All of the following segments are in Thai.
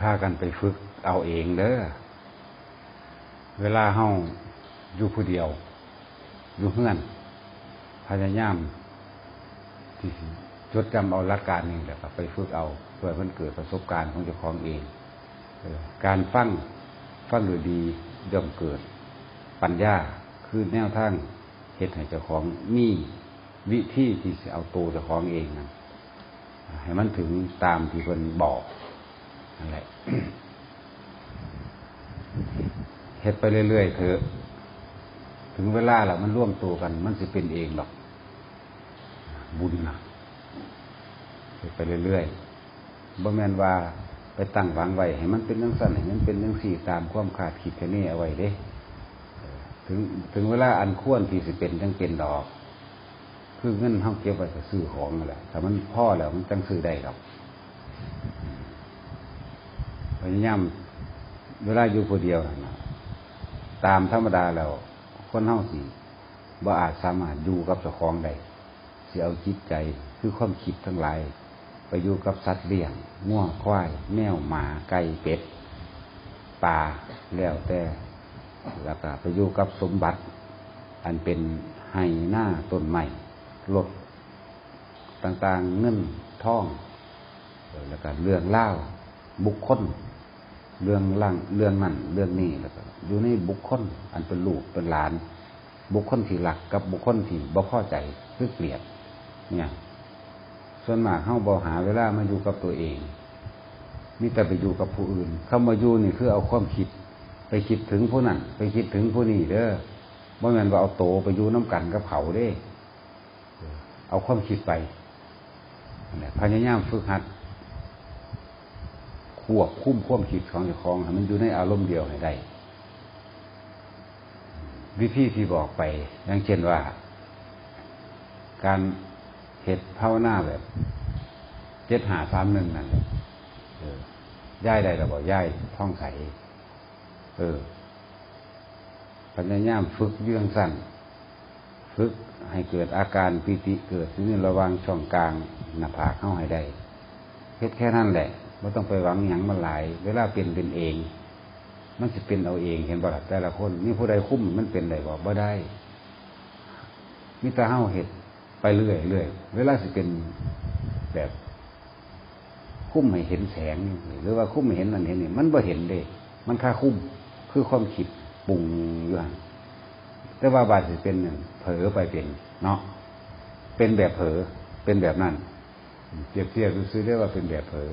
พากันไปฝึกเอาเองเด้อ เวลาเฮาอยู่ผู้เดียว อยู่เฮือนพยายามที่จดจำเอาหลักการนี้แหละครับไปฝึกเอาเพื่อมันเกิดประสบการณ์ของเจ้าของเองการฟังฟังดูดีย่อมเกิด ปัญญาคือแนวทางเหตุให้เจ้าของมีวิธีที่จะเอาตัวเจ้าของเองนะให้มันถึงตามที่เพิ่นบอก นั่นแหละเฮ็ดไปเรื่อยๆเถอะถึงเวลาแล้วมันร่วมตัวกัน มันสิเป็นเองหรอก บุญนะเฮ็ดไปเรื่อยๆบ่แม่นว่าไปตั้งหวังไว้ให้มันเป็นจังซั่นให้มันเป็นจังซี่ตามความคาดคิดแค่นี้เอาไว้เด้ ถึงถึงเวลาอันควรที่สิเป็นจังเป็นดอก คือเงินเฮาเก็บไว้ก็ซื้อของนั่นแหละถ้ามันพอแล้วมันจังซื้อได้หรอก พยายามเวลาอยู่คนเดียวนะตามธรรมดาแล้ว คนเฮาสิบ่อาจสามารถอยู่กับเจ้าของได้สิเอาจิตใจคือความคิดทั้งหลาย ไปอยู่กับสัตว์เลี้ยงง่วควาย แมวหมาไก่เป็ดปลาแล้วแต่แล้วก็ไปอยู่กับสมบัติ อันเป็นไห้หน้าต้นไม้รถต่างๆเงินท่อง แล้วก็เรื่องเล่าบุคคล เรื่องล่างเรื่องนั่นเรื่องนี้แล้วก็อยู่ในบุคคล อันเป็นลูกเป็นหลาน บุคคลที่หลักกับบุคคลที่บ่พอใจคือเกลียด เนี่ย ส่วนมากเข้าบ่หาเวลามาอยู่กับตัวเองมีแต่ไปอยู่กับผู้อื่นคำว่าอยู่นี่คือเอาความคิด ไปคิดถึงผู้นั้นไปคิดถึงผู้นี้เด้อบ่แม่นว่าเอาโตไปอยู่น้ำกันกับเขาเด้ เอาความคิดไปพยายามฝึกหัด ควบคุ้มความคิดของเจ้าของให้มันอยู่ในอารมณ์เดียวให้ได้ วิธีที่บอกไป อย่างเช่นว่า การเหตุภาวนาแบบเจ็ดหาสามหนึ่งนั่นแหละย่ายได้เราบอกย่ายท่องใสเออพยายามฝึกเยื่องสั้น ฝึกให้เกิดอาการปิติเกิดนี่ระวังช่องกลางหน้าผากเข้าให้ได้เฮ็ดแค่นั้นแหละ ไม่ต้องไปหวังหยังมันหลาย เวลาเป็นเป็นเอง มันจะเป็นเอาเองเห็นบ่ล่ะแต่ละคนนี่ผู้ใดคุ้มมันเป็นได้บอกบ่ได้มิตรเฮาเห็ดไปเรื่อยเรื่อยเวลาสิเป็นแบบคุ้มให้เห็นแสงนี่หรือว่าคุ้มให้เห็นนั่นเห็นนี่มันบ่เห็นเด้ มันค่าคุ้มคือความคิดปรุงอยู่หันแต่ว่าบาดสิเป็นเผลอไปเป็นเนาะเป็นแบบเผลอเป็นแบบนั้นเปรียบเทียบดูซื้อได้ว่าเป็นแบบเผลอ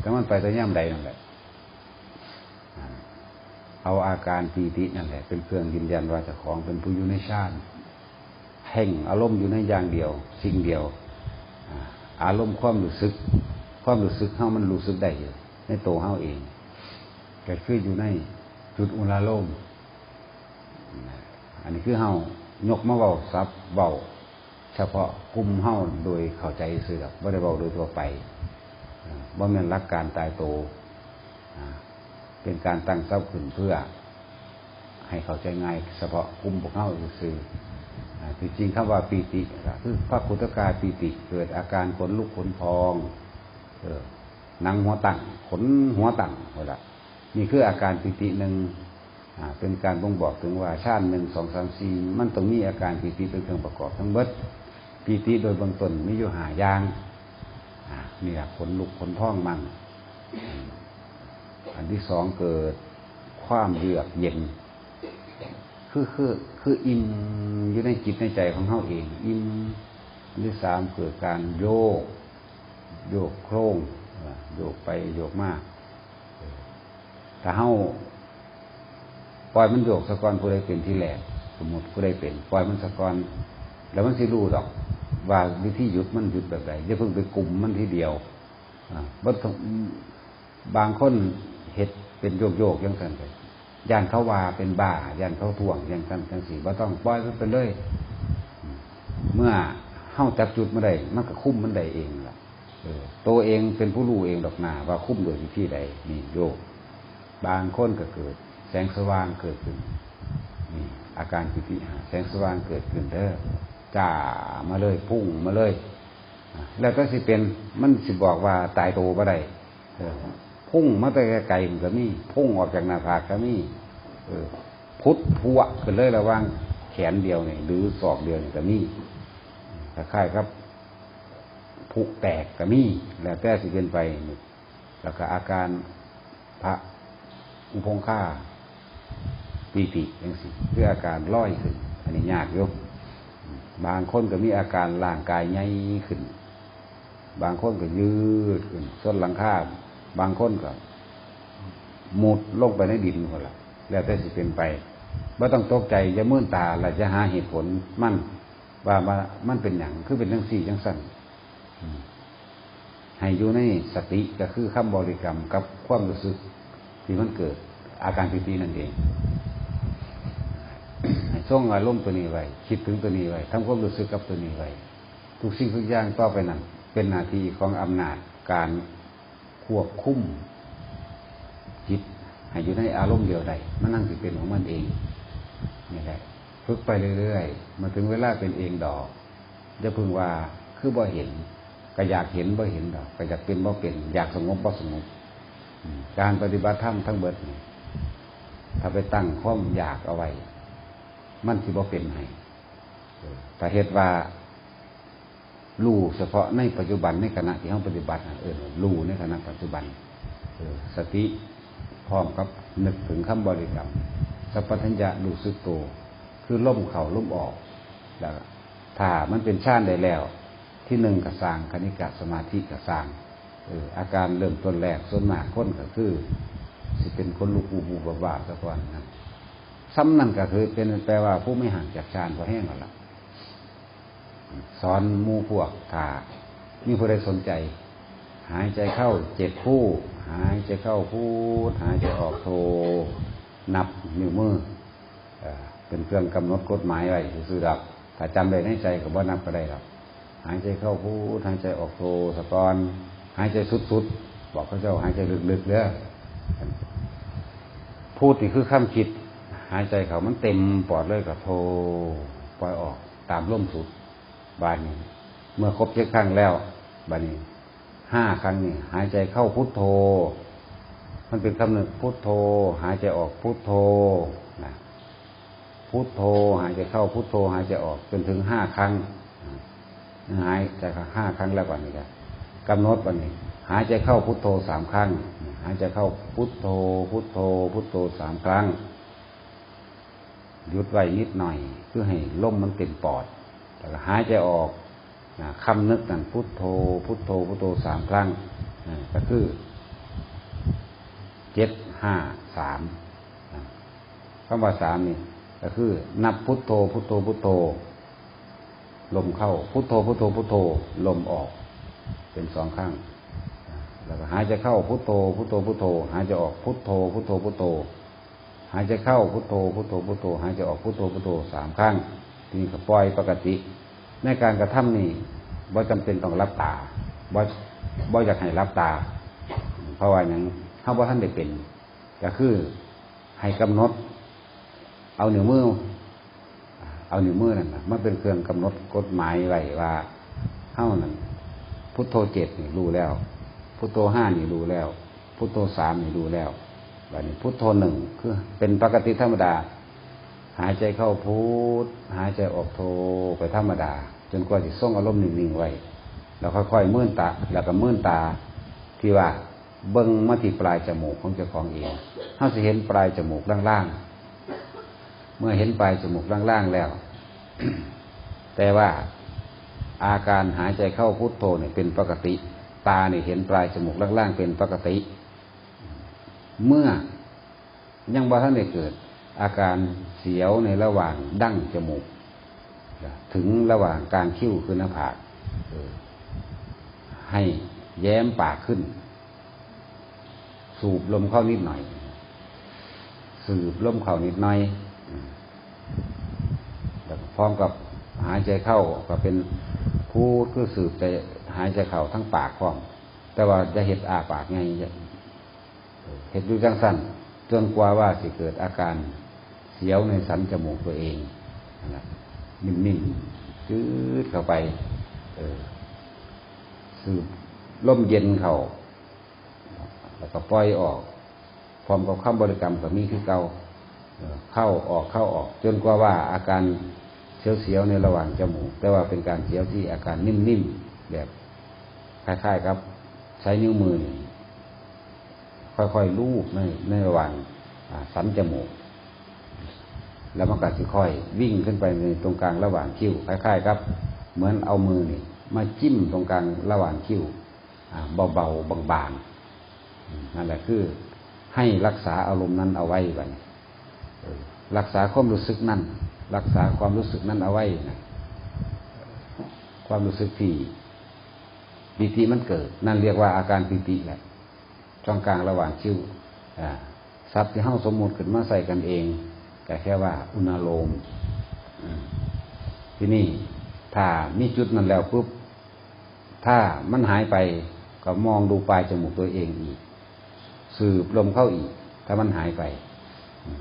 แต่มันไปแต่ย่ำใดนั่นแหละเอาอาการปีตินั่นแหละ เป็นเครื่องยืนยันว่าเจะของเป็นผู้อยู่ในชาติแห่งอารมณ์อยู่ในอย่างเดียว สิ่งเดียว อารมณ์ความรู้สึก ความรู้สึกเฮามันรู้สึกได้อยู่ในตัวเฮาเองเกิดขึ้นอยู่ในจุดอุณาโลมอันนี้คือเฮายกมาเบาซับเบาเฉพาะกลุ่มเฮาโดยเข้าใจเสื่อไม่ได้เบาโดยทั่วไป อ่าแม่นรักการตายโต เป็นการตั้งเจ้าขึ้นเพื่อ ให้เขาใจง่ายเฉพาะกลุ่มพวกเฮาซื่ออที่จริงคำว่าปีติคือพระคุตกายปีติ เกิดอาการขนลุกขนพอง เออนังหัวตั้งขนหัวตั้งหมดละนี่คืออาการปิติหนึ่งเป็นการบ่งบอกถึงว่าชาติหนึ่งสองสามสี่มันต้องมีอาการปิติเป็นเครื่องประกอบทั้งเบิดปิติโดยบื้องตนมีอยู่หายาง อ่านี่แหละขนลุกขนพองมันอืมอันที่สองเกิดความเยือกเย็น คือคือคืออิ่มอยู่ในจิตในใจของเขาเอง อิ่มอันที่สามเกิดการโยก โยกโครงเอ่อโยกไปโยกมาเออถ้าเฮาปล่อยมันโยกสะกอนผู้ใดเป็นที่แหลกสมมติผู้ใดเป็น ปล่อยมันสะกอน แล้วมันสิรู้ดอก ว่าวิธีหยุดมันหยุดแบบไหนอย่าเพิ่งไปกลุ่มมันทีเดียวบ่ต้องบางคนเห็ดเป็นโยกโยกยังกันไปย่านเขาว่าเป็นบ้าย่านเขาท่วงย่างกันจังสีว่าต้องปล่อยมันไปเลย เมื่อเข้าจับจุดมาได้มันก็คุ้มมันได้เองล่ะตัวเองเป็นผู้รู้เองดอกหนาว่าคุ้มโดยวิธีใดนี่โยก บางคนก็เกิด แสงสว่างเกิดขึ้นนี่อาการปิติหาแสงสว่างเกิดขึ้นเด้อ จ่ามาเลยพุ่งมาเลย แล้วก็สิเป็นมันสิบอกว่าตายโตบ่ได้พุ่งมาแต่ไกลก็มีพุ่งออกจากหน้าผากก็มีพุทธพัวขึ้นเลยระว่างแขนเดียวนี่หรือศอกเดียวนี่ก็มีคล้ายครับผุแตกก็มีแล้วแต่สิเป็นไป แล้วก็อาการพระอุพงค่าปีติอย่างสิคืออาการร้อยขึ้นอันนี้ยากอยก บางคนก็มีอาการร่างกายใหญ่ขึ้น บางคนก็ยืดขึ้นส้นหลังคาบางคนก็มุดลงไปในดินหมดละแล้วแต่สิเป็นไปไม่ต้องตกใจจะมื่นตาเราจะหาเหตุผลมั่นว่ามามันเป็นอย่างคือเป็นทั้งสี่จังสั้นให้อยู่ในสติก็คือคำบริกรรมกับความรู้สึกที่มันเกิด อาการปีตินั่นเอง ให้ช่วงอารมณ์ตัวนี้ไว้คิดถึงตัวนี้ไว้ทำความรู้สึกกับตัวนี้ไว้ทุกสิ่งทุกอย่างต่อไปนั้นเป็นหน้าที่ของอำนาจการควบคุมจิตให้อยู่ในอารมณ์เดียวใดมันนั่งสิเป็นของมันเองนี่แหละฝึกไปเรื่อยๆมาถึงเวลาเป็นเองดอกจะพึงว่าคือบ่เห็น ก็อยากเห็นบ่เห็นดอกก็อยากเป็นบ่เป็นอยากสงบบ่สงบการปฏิบัติธรรมทั้งเบิดถ้าไปตั้งข้อมอยากเอาไว้ มันสิบ่เป็นให้ถ้าเหตุว่ารู้เฉพาะในปัจจุบันในขณะที่เขาปฏิบัติเออรู้ในขณะปัจจุบันสติพร้อมกับนึกถึงคำบริกรรมสัพพัญญะรู้สึกตัวคือล่มเข่าล่มออกแล้วถ้ามันเป็นชาติได้แล้ว ที่หนึ่งกระสางคณิกะสมาธิกระสางเอออาการเริ่มต้นแรกส่วนมากคนก็คือ สิเป็นคนลูกบูบูบาสักวันนะ ซ้ำนั่นก็คือ เป็นแปลว่าผู้ไม่ห่างจากฌานพอแห้งหรอกละสอนมูพวกถามีผู้ใดสนใจ หายใจเข้าเจ็ดผู้หายใจเข้าพูด หายใจออกโทนับนิ้วมือเป็นเครื่องกำหนดกฎหมายไว้ซื่อดับถ้าจำได้ในใจก็บ่นับก็ได้หรอกหายใจเข้าพูดหายใจออกโทสะกอนหายใจสุดๆบอกเขาเจ้าหายใจลึกๆเด้อพูดนี่คือคำคิด หายใจเขามันเต็มปอดเลยกับโทปล่อยออกตามร่มสุดบานนี้ เมื่อครบเจ็ดครั้งแล้วบานนี้ห้าครั้งนี่หายใจเข้าพุทโธ มันเป็นคำหนึ่งพุทโธ หายใจออกพุทโธนะพุทโธ หายใจเข้าพุทโธ หายใจออกจนถึงห้าครั้ง หายใจห้าครั้งแล้วก่อนนี่ครับกำหนดวันนี้ หายใจเข้าพุทโธสามครั้ง หายใจเข้าพุทโธ พุทโธ พุทโธสามครั้ง หยุดไว้นิดหน่อย เพื่อให้ลมมันเต็มปอด แล้วหายใจออกคำนึกนั่นพุทโธ พุทโธ พุทโธสามครั้งก็คือเจ็ดห้าสามคำว่าสามนี่ก็คือ นับพุทโธ พุทโธ พุทโธ ลมเข้า พุทโธ พุทโธ พุทโธ ลมออก เป็นสองครั้งแล้วก็หายใจเข้าพุทโธ พุทโธ พุทโธ หายใจออกพุทโธ พุทโธ พุทโธ หายใจเข้าพุทโธพุทโธพุทโธหายใจออกพุทโธพุทโธสามครั้งทีนี้ก็ปล่อยปกติ ในการกระทำนี่บ่จำเป็นต้องรับตาบ่บ่อยากให้รับตา เพราะว่าอย่างเขาบ่ท่านได้เป็น ก็คือให้กำหนด เอาหนึ่งมือเอาหนึ่งมือนั่นนะมันเป็นเครื่องกำหนดกฎหมายไว้ว่าเท่านั้นพุทโธเจ็ดนี่รู้แล้ว พุทโธห้านี่รู้แล้ว พุทโธสามนี่รู้แล้ว แบบนี้พุทโธหนึ่งคือเป็นปกติธรรมดา หายใจเข้าพุทหายใจออกโธไปธรรมดา จนกว่าจะส่งอารมณ์นิ่งๆไว้แล้วค่อยๆมื่นตา แล้วก็มื่นตาที่ว่าเบิ้งมาที่ปลายจมูกของเจ้าของเองเขาจะเห็นปลายจมูกล่างๆ เมื่อเห็นปลายจมูกล่างๆแล้ว แต่ว่าอาการหายใจเข้าพุทโธเนี่ยเป็นปกติ ตาเนี่ยเห็นปลายจมูกล่างๆเป็นปกติ เมื่อยังบ่ท่านได้เกิด อาการเสียวในระหว่างดั้งจมูก ถึงระหว่างกลางคิ้วคือหน้าผากให้แย้มปากขึ้น สูบลมเข้านิดหน่อย สูบลมเข้านิดหน่อยพร้อมกับหายใจเข้าก็เป็นพูดคือสืบใจหายใจเข้าทั้งปากพร้อม แต่ว่าจะเห็ดอาปากไง เห็ดดูจังสั้นจนกว่าว่าสิเกิดอาการเสียวในสันจมูกตัวเองนิ่มๆจืดเข้าไป เออสืบล่มเย็นเขาแล้วก็ปล่อยออกพร้อมกับคำบริกรรมก็มีคือเกาเข้าออกเข้าออก จนกว่าว่าอาการเสียวๆในระหว่างจมูก แต่ว่าเป็นการเสียวที่อาการนิ่มๆแบบคล้ายๆครับ ใช้นิ้วมือ ค่อยๆลูบในในระหว่างสันจมูก แล้วมันก็จะค่อยวิ่งขึ้นไปในตรงกลางระหว่างคิ้วคล้ายๆครับ เหมือนเอามือนี่มาจิ้มตรงกลางระหว่างคิ้วเบาๆบางๆนั่นแหละคือให้รักษาอารมณ์นั้นเอาไว้ไปรักษาความรู้สึกนั้น รักษาความรู้สึกนั้นเอาไว้นะความรู้สึกที่ปีติมันเกิด นั่นเรียกว่าอาการปีติแหละ ช่องกลางระหว่างคิ้วอ่าศัพท์ที่ห้าสมมติขึ้นมาใส่กันเอง แต่แค่ว่าอุณาโลมอืมที่นี่ถ้ามีจุดนั้นแล้วปุ๊บถ้ามันหายไปก็มองดูปลายจมูกตัวเองอีก สืบลมเข้าอีก ถ้ามันหายไปอืม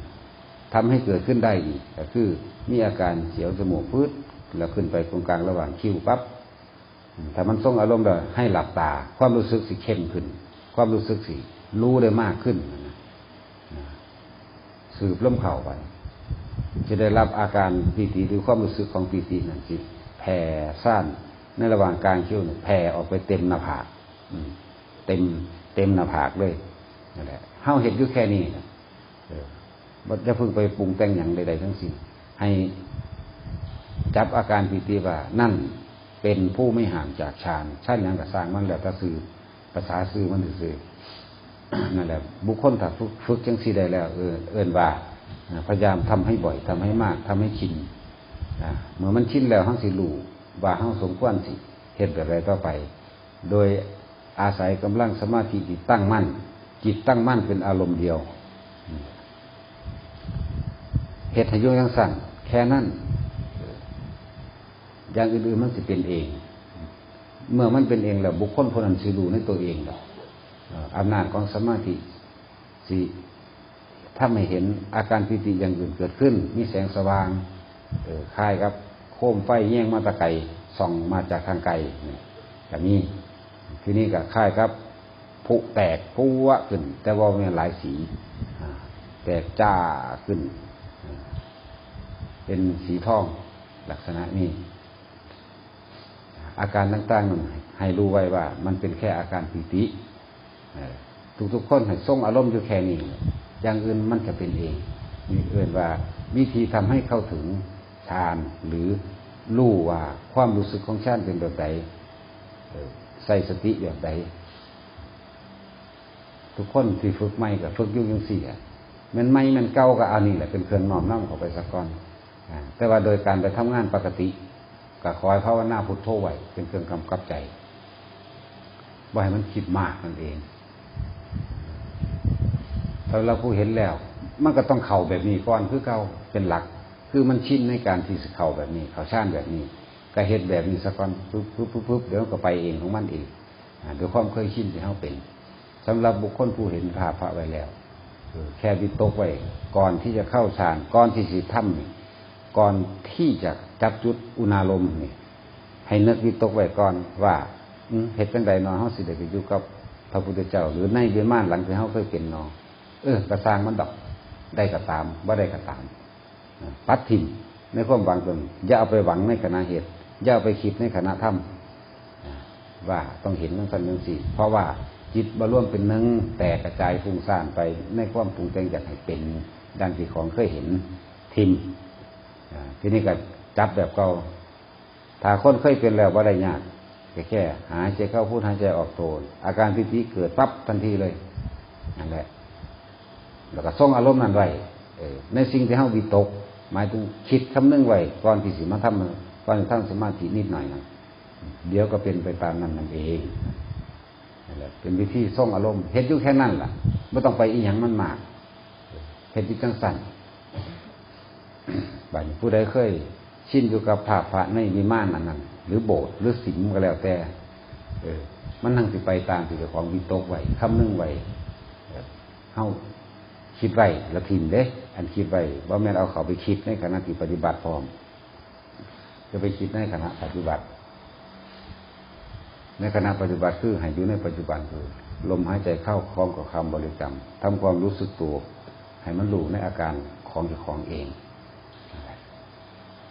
ทำให้เกิดขึ้นได้อีกก็คือ มีอาการเสียวจมูกพืดแล้วขึ้นไปตรงกลางระหว่างคิ้วปั๊บถ้ามันทรงอารมณ์เลยให้หลับตา ความรู้สึกสิเข้มขึ้น ความรู้สึกสิรู้ได้มากขึ้นนะสืบลมเข้าไปจะได้รับอาการปีติหรือความรู้สึกของปีตินั่นสิแผ่ซ่านในระหว่างกลางคิ้วเนี่ยแผ่ออกไปเต็มหน้าผากเต็มเต็มหน้าผากเลยนั่นแหละเฮาเห็นอยู่แค่นี้นะเออบ่จะเพิ่งไปปรุงแต่งอย่างใดๆทั้งสิ้นให้จับอาการปีติว่านั่นเป็นผู้ไม่ห่างจากฌานฌานอย่างกับสร้างมันแล้วถ้าสื่อ ภาษาสื่อมันสื่อนั่นแหละบุคคลถ้าฝึกฝึกจังสีได้แล้ว เออเอินว่าพยายามทำให้บ่อยทำให้มากทำให้ชินเมื่อมันชินแล้วห้องสิรู้ว่าห้องสมควรสิเหตุแบบไรต่อไป โดยอาศัยกำลังสมาธิจิตตั้งมั่น จิตตั้งมั่นเป็นอารมณ์เดียวเหตุให้โยยังสั่นแค่นั้นอย่างอื่นๆมันสิเป็นเอง เมื่อมันเป็นเองแล้วบุคคลคนนั้นสิรู้ในตัวเองแล้วอำนาจของสมาธิสิถ้าไม่เห็นอาการปิติอย่างอื่นเกิดขึ้น มีแสงสว่างคล้ายครับ โคมไฟแย่งมาตะไกส่องมาจากทางไกลแบบนี้ทีนี้ก็คลายครับผุแตกพุวะขึ้น แต่ว่ามีหลายสี แตกจ้าขึ้น เป็นสีทองลักษณะนี้ อาการต่างๆมันให้รู้ไว้ว่า มันเป็นแค่อาการปิติทุกๆคนให้ส่งอารมณ์อยู่แค่นี้อย่างอื่นมันจะเป็นเองมีเอื่นว่า วิธีทำให้เข้าถึงฌานหรือรู้ว่าความรู้สึกของฌานเป็นแบบใดเอ่อใส่สติแบบใดทุกคนที่ฝึกไม่กับฝึกยุ่งยังสี่อะมันไม่มันเก่าก็เอานี่แหละเป็นเครื่องน้อมน้ำเข้าไปสักก้อนแต่ว่าโดยการไปทำงานปกติ ก็คอยภาวนาพุทโธไว้เป็นเครื่องกำกับใจบ่าให้มันคิดมากนั่นเองถ้าเราผู้เห็นแล้ว มันก็ต้องเข่าแบบนี้ก่อนคือเก่าเป็นหลัก คือมันชินในการที่เข่าแบบนี้ เข่าช่านแบบนี้ก็เห็นแบบนี้สักก่อนปุ๊บปุ๊บปุ๊บปุ๊บเดี๋ยวมันก็ไปเองของมันเองอ่าโดยความเคยชินที่เขาเป็นสำหรับบุคคลผู้เห็นภาพพระไว้แล้วเออแค่วิตกไว้ ก่อนที่จะเข้าฌานก่อนที่สิทำก่อนที่จะ จับจุดอุณาลมนี่ให้นึกวิตกไว้ก่อนว่าเหตุเป็นใดนอนเฮาสิได้ไปอยู่กับพระพุทธเจ้า หรือในเวียนม่านหลังที่เฮาเคยเป็นนอเออกระสร้างมันดอกได้กระตามว่าได้กระตามปัดถิ่มในความหวังตนอย่าเอาไปหวังในขณะเหตุอย่าเอาไปคิดในขณะทำว่าต้องเห็นทั้งสันทั้งสี่เพราะว่าจิตบรร่วมเป็นนึ่งแต่กระจายฟุ้งซ่านไปในความปรุงแต่งอยากให้เป็นดังที่ของเคยเห็นทิมทีนี้ก็ จับแบบเก่าถ้าคนเคยเป็นแล้วว่าได้ยากแค่แค่หายใจเข้าพูดหายใจออกโทนอาการพิธีเกิดปั๊บทันทีเลยนั่นแหละ แล้วก็ส่งอารมณ์นั้นไว้ในสิ่งที่เฮาวิตก หมายถึงคิดคำนึงไว้ก่อนที่สิมาทำก่อนที่ทำสมาธินิดหน่อยนะเดี๋ยวก็เป็นไปตามนั้นนั่นเองนั่นแหละเป็นวิธีส่งอารมณ์เฮ็ดอยู่แค่นั้นล่ะไม่ต้องไปอีหยังมันมากเฮ็ดอยู่จังสั่นบัดผู้ใดเคย ชินอยู่กับภาพพระในวิมานอันนั้นหรือโบสถ์หรือสิมก็แล้วแต่ เออ มันนั่งสิไปตามที่เจ้าของวิตกไว้คำนึงไว้เออเฮาคิดไว้ล้วทิมเด้ อันคิดไว้ว่าแม่เอาเขาไปคิดในขณะที่ปฏิบัติพร้อม จะไปคิดในขณะปฏิบัติ ในขณะปฏิบัติคือให้อยู่ในปัจจุบันคือลมหายใจเข้าพร้อมกับคำบริกรรมทำความรู้สึกตัวให้มันรู้ในอาการของเจ้าของเอง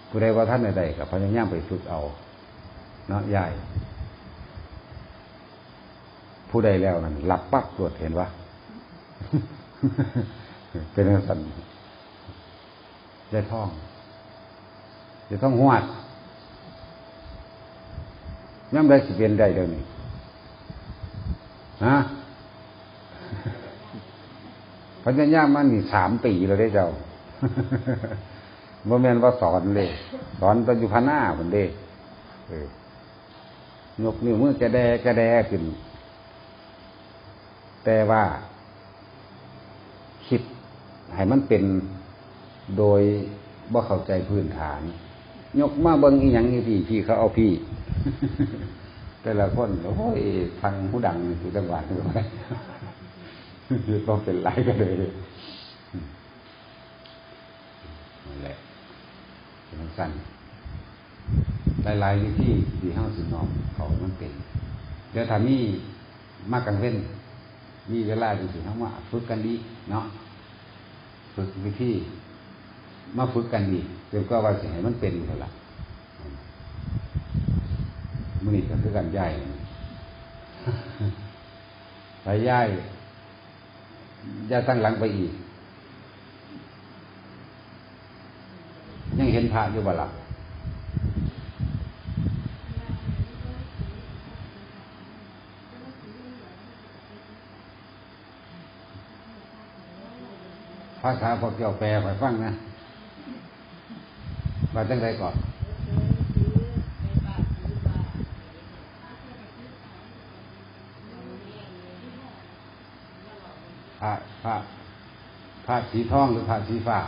ผู้ใดว่าท่านใดๆกับพยายามไปฝึกเอา เนาะยายผู้ใดแล้วนั้นหลับปั๊บตรวจเห็นว่าเป็นสันยายท่องยายท่องหวดย่ำได้สิเปลี่ยนได้เดี๋ยวนี้ฮะพยายามมันนี่สามปีแล้วได้เจ้า โมเมนว่าสอนเลยสอนตอนอยู่พน้าเหมือนเด้เออยกนิ้วมือกระแดกระแดขึ้น แต่ว่า คิดให้มันเป็นโดยบ่เข้าใจพื้นฐาน ยกมาเบิ้งอีหยังนี่พี่พี่เขาเอาพี่ แต่ละคนโอ้ยทางผู้ดังอยู่จังหวัดอยู่ไว้ต้องเป็นไรก็เลยนั่นแหละ เป็นสั้นหลายๆวิธีที่ห้าสินอมเขามันเป็นเดี๋ยวถ้ามีมากกันเว้น มีเวลาจริงๆทั้งว่าฝึกกันดีเนาะฝึกวิธีมาฝึกกันดีเดี๋ยวก็ว่าสิให้มันเป็นเท่าไหร่มือนี้ก็คือกันย่ายไปย่ายย่าตั้งหลังไปอีก ยัง เห็นพระอยู่บ่ล่ะภาษาพวกเกี่ยวแปลไปฟังนะว่าจังไรก่อนพระพระพระสีทองหรือพระสีฟ้า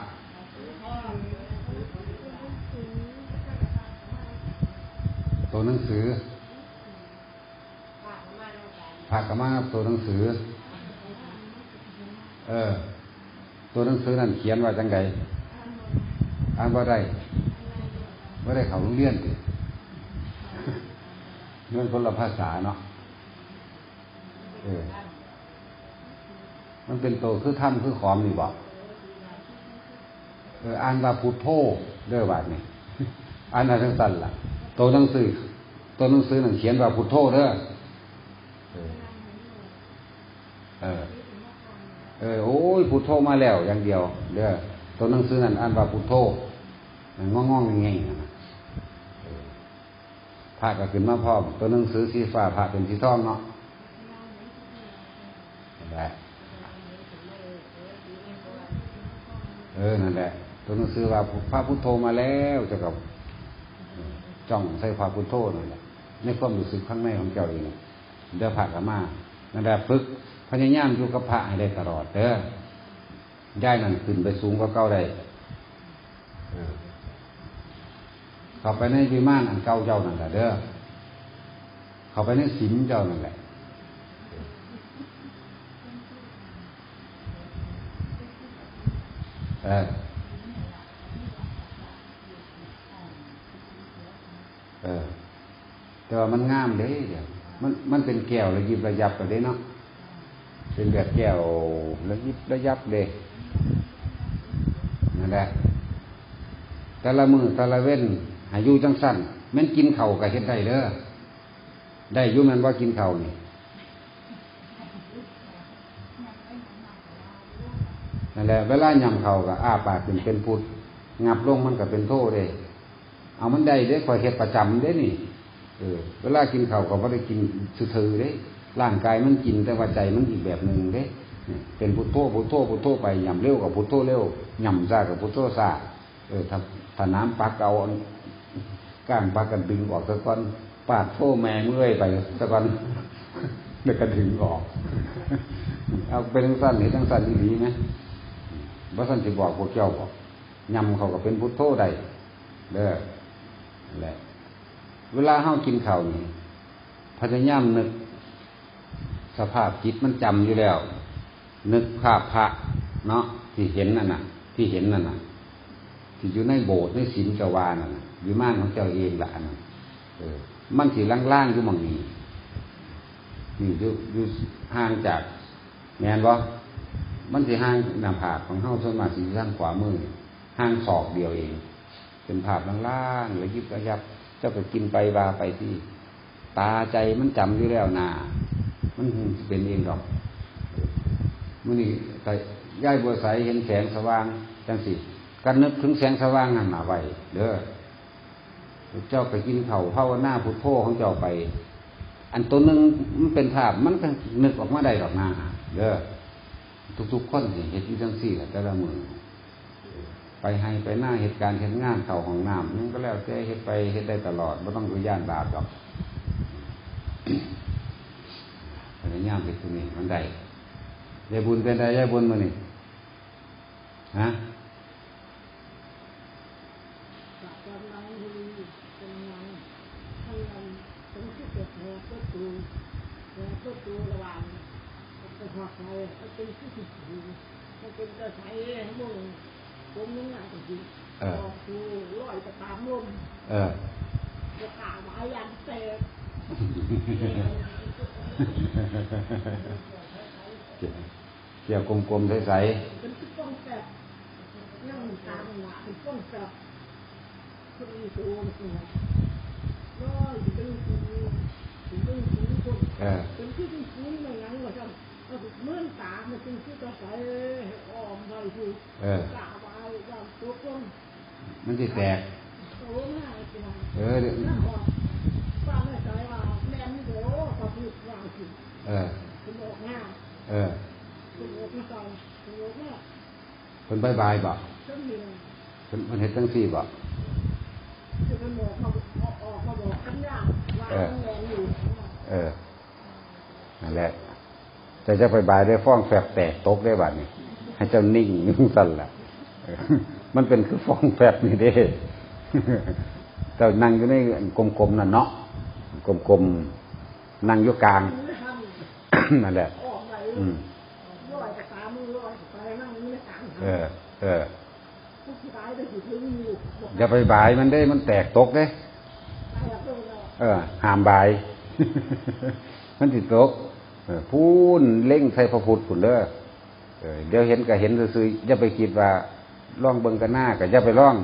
ตัวหนังสือพระกมาตัวหนังสือ เออ ตัวหนังสือนั่นเขียนว่าจังไงอ่านว่าได้ว่าได้เขาโรงเรียนสิเรื่องคนละภาษาเนาะเออ มันเป็นตัวคือถ้ำคือขอมนี่บอกเอออ่านว่าพุทโธเด้อบาดนี่อ่านอะไรทั้งสั้นล่ะ ตัวหนังสือตัวหนังสือหนังเขียนว่าพุทโธเด้อเออเออ เออ โอ้ยพุทโธมาแล้ว อย่างเดียว เด้อตัวหนังสือนั่นอ่านว่าพุทโธงองงๆง่ายๆนะพระก็ขึ้นมาพร้อม ตัวหนังสือสีฟ้าพระเป็นสีทองเนาะได้เออ นั่นแหละ ตัวหนังสือว่าพระพุทโธมาแล้วเจะกับ จ้องใส่พระพุทโธนั่นแหละในความรู้สึกข้างในของเจ้าเองเดี๋ยวพระกับมานั่นแหละฝึกพยายามอยู่กับพระให้ได้ตลอดเด้อย่ายนั่นขึ้นไปสูงกว่าเก้าได้เออเข้าไปในวิมานอันเก่าเจ้านั่นแหละเด้อเข้าไปในสิมเจ้านั่นแหละเอออ แต่ว่ามันงามเด้เดี๋ยวมันมันเป็นแก้วระยิบระยับไปเด้เนาะเป็นแบบแก้วระยิบระยับเด้นั่นแหละแต่ละมือแต่ละเว้นหายุจังสั้นแม่นกินเข่ากับเฮ็ดได้เด้อได้ยุ่มันว่ากินเข่านี่นั่นแหละเวลายำเข่าก็อ้าปากเป็นเป็นพุดงับลงมันก็เป็นโทษเลยเอามันได้เด้คอยเฮ็ดประจำเด้นี่ เออเวลากินเขาวก็ไม่ได้กินซื่อๆเด้ ร่างกายมันกินแต่ว่าใจมันอีกแบบหนึ่งเด้ เป็นพุทโธพุทโธพุทโธไปยำเร็วกับพุทโธเร็วยำซากับพุทโธซาเออถ้าถ้าน้ำปักเอาก้างปักกันดึงออกตะกอนปาดโธแมงเมื่อยไปตะกอนแล้วก็ดึงออก เอาเป็นทั้งสั้นเห็นทั้งสั้นที่ดีไหมบ่สั้นสิบอกพวกเจ้าบอกยำเขาก็เป็นพุทโธได้เด้อแหละ เวลาเฮากินข้าวนี่พยายามนึก สภาพจิตมันจำอยู่แล้ว นึกภาพพระเนาะที่เห็นนั่นน่ะ ที่เห็นนั่นน่ะ ที่อยู่ในโบสถ์ในศีลจวานั่นน่ะอยู่ม่านของเจ้าเองละอันนั้นเออ มันสีล่างๆอยู่มองนี้นี่อยู่อยู่ห่างจากแมนบ่มันสิห่างหน้าผากของเฮาส่วนมากสิอยู่ทางขวามือห่างศอกเดียวเอง เป็นภาพล่างๆระยิบระยับ เจ้าก็กินไปบาไปที่ ตาใจมันจำอยู่แล้วนา มันเป็นเองดอกมื้อนี้ใส่ย่ายบัวใสเห็นแสงสว่างจังสิกันนึกถึงแสงสว่างนั่นน่ะไว้เด้อเจ้าไปกินเข้าวภาวนาพุทโธของเจ้าไป อันตัวหนึงมันเป็นภาพมันก็นึกออกมาได้ดอกนาเด้อทุกๆคนสิเฮ็ดอยู่จังซี่แหละแต่ละมือ ไปให้ไปหน้าเหตุการณ์เฮ็ดงานเข้าห้องน้ำมันก็แล้วแต่เฮ็ดไปเฮ็ดได้ตลอดบ่ต้องไปย่านบาปดอกพยายามเฮ็ดตรงนี้มันได้ยายบุญเป็นได้ยายบุญมื้อนี้ฮะจากกำลังดีกำลังพยายามต้องที่จะแหกประตูแหกประตูระหว่างไปหักใครมันเป็นที่ผิดหูมันเป็นกระใสให้มึง ผมนึกงานจริงๆออกดูลอยไปตามลมเออจะขาไม้ยันเตะเกี่ยวกลมๆใสเป็นที่ป้องแตกนั่งตามหนาเป็นป้องแตกคนอีสูงเนี่ยร้อยถึงถึงถึงถึงถึงคนๆเออเป็นที่ที่คุ้นไม่งั้นว่าจังก็เมื่อนตามันเป็นที่กระใสออมไปคือกเออกาบายย่างตัว ก้นมันสิแตกโอ้แม่กินเออเดี๋ยวนั่นบอกป้าแม่ใจว่าแม่ไม่โดพอพูดวางสิเออคุณบอกง่ายเออคุณบอกไม่ใจคุณบอกแม่เพิ่นบายบายบ่ฉันเดียวเพิ่นมันเฮ็ดจังซี่บ่คือมันบอกเขาออกมาบอกกันยากวางแรงอยู่เออนั่นแหละแต่จะไปบายได้ฟ้องแฝบแตกตกได้บัดนี้ให้เจ้านิ่งนิ่งสั่นล่ะเออ มันเป็นคือฟองแฝบนี่เด้เจ้านั่งอยู่ในกลมๆนั่นเนาะกลมๆนั่งอยู่กลางนั่นแหละอืมลอยกับตามือลอยไปนั่งนี่เออ เออผู้ชายอย่าไปบายมันได้มันแตกตกเด้ไปแล้วก็เออหามบาย มันติดตกพูนเล่งใส่พระพุทธผุนเด้อเออเดี๋ยวเห็นก็เห็นซื่อๆอย่าไปคิดว่า ล่องเบิงกันหน้าก็อย่าไปล่อง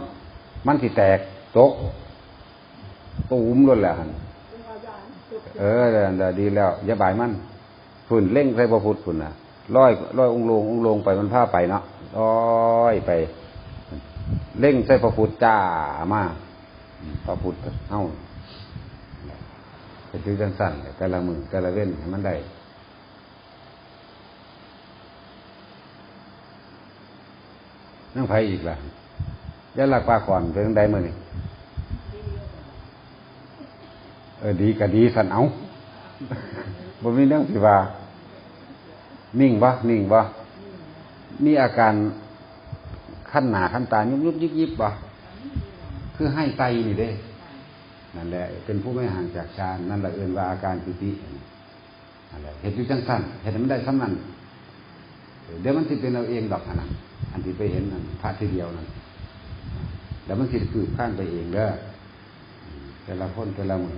มันสิแตกตกตูมล้วนแหละหั่นเอาจารย์ตกเอดีแล้ว อย่าบายมันฝุ่นเล่งใส่พระพุทธฝุ่นน่ะร้อยร้อยองลงองลงไปมันพาไปเนาะร้อยไปเล่งใส่พระพุทธจ้ามาพระพุทธเอ้าเป็นชื่อจังสั้นแต่ละมือแต่ละเว้นมันได้ นั่งไผอีกล่ะยาลักปลาก่อนเป็นจั่งใดมือนี่เออดีก็ดีสันเอาบ่มีเรื่องสิว่า นิ่งบ่นิ่งบ่มีอาการขั้นหนาขั้นตายุบยุบยิบยิบบ่คือให้ไตนี่เด้ นั่นแหละ เป็นผู้ไม่ห่างจากฌานนั่นแหละเอื่นว่าอาการปิตินั่นแหละเห็นอยู่จังสั้นเห็นมันได้สำนั้น เดี๋ยวมันสิเป็นเราเองดอกขนาดอันที่ไปเห็นนั่นพระทีเดียวนั่นแล้วมันสิคืบข้างไปเองเด้อแต่ละคนแต่ละมือ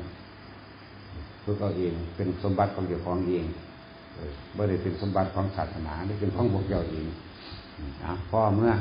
ฝึกเอาเองเป็นสมบัติของเจ้าของเองเออไม่ได้เป็นสมบัติของศาสนาได้เป็นของพวกเจ้าเองนะพ่อเมื่อ